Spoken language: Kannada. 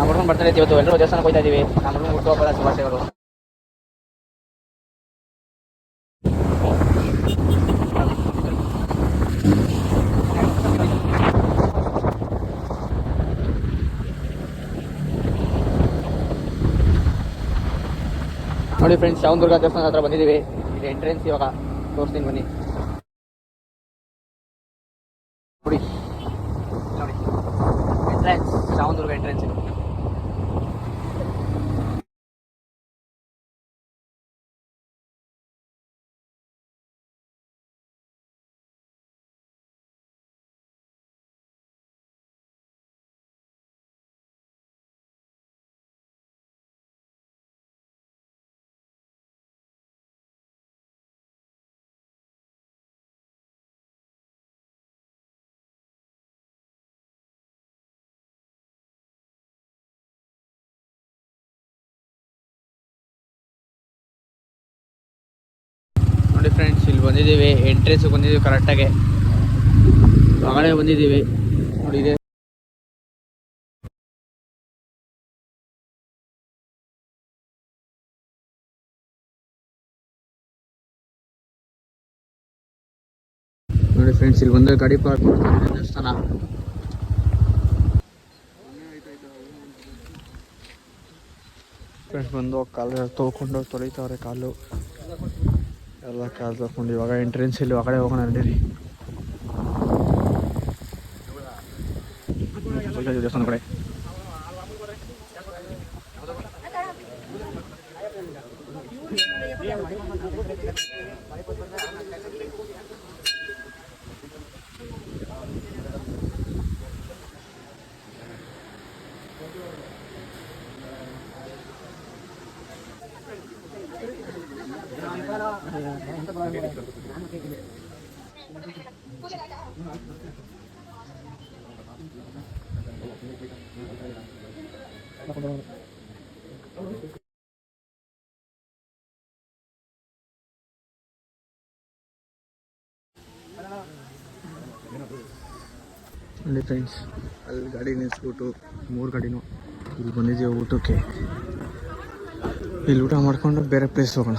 ನಮ್ಮ ಹುಡುಗನ ಬರ್ತಾರೆ ಇವತ್ತು ಎಲ್ಲರೂ ದೇವಸ್ಥಾನಕ್ಕೆ ಹೋಗ್ತಾ ಇದೀವಿ ನಮ್ಮ ಹುಡುಗನ ಹುಟ್ಟುಹಬ್ಬದ ಶುಭಾಶಯಗಳು ನೋಡಿ ಫ್ರೆಂಡ್ಸ್ ಶಾವನದುರ್ಗ ದೇವಸ್ಥಾನ ಹತ್ರ ಬಂದಿದ್ದೀವಿ. ಇದು ಎಂಟ್ರೆನ್ಸ್ ಇವಾಗ ತೋರಿಸ್ತೀನಿ ಬನ್ನಿ. ನೋಡಿ. ನೋಡಿ. ಎಂಟ್ರೆನ್ಸ್ ಶಾವನದುರ್ಗ ಎಂಟ್ರೆನ್ಸ್ ಇದು ನೋಡಿ ಫ್ರೆಂಡ್ಸ್ ಇಲ್ಲಿ ಬಂದಿದ್ದೀವಿ ಎಂಟ್ರೆನ್ಸ್ ಬಂದಿದ್ದೀವಿ ಕರೆಕ್ಟಾಗಿ ಒಳಗಡೆ ಬಂದಿದ್ದೀವಿ. ನೋಡಿ ನೋಡಿ ಫ್ರೆಂಡ್ಸ್ ಇಲ್ಲಿ ಬಂದ ಗಾಡಿ ಪಾರ್ಕ್ ಮಾಡ್ತಾರೆ, ದೇವಸ್ಥಾನ. ಫ್ರೆಂಡ್ಸ್ ಬಂದು ಕಾಲು ತೊಳ್ಕೊಂಡು ತೊಳಿತಾವ್ರೆ ಕಾಲು. ಎಲ್ಲ ಕಾಲು ತೊಳ್ಕೊಂಡು ಇವಾಗ ಎಂಟ್ರೆನ್ಸ್ ಇಲ್ಲಿ ಒಳಗಡೆ ಹೋಗೋಣ ನಡೀರಿ ದೇವಸ್ಥಾನ ಕಡೆ. ನೋಡಿ ಫ್ರೆಂಡ್ಸ್ ಅಲ್ಲಿ ಗಾಡಿ ನಿಲ್ಲಿಸ್ಬಿಟ್ಟು ಮೂರು ಗಾಡಿನೂ ಇಲ್ಲಿ ಬಂದಿದ್ದೀವಿ ಊಟಕ್ಕೆ. ಇಲ್ಲಿ ಊಟ ಮಾಡಿಕೊಂಡು ಬೇರೆ ಪ್ಲೇಸ್ ಹೋಗೋಣ.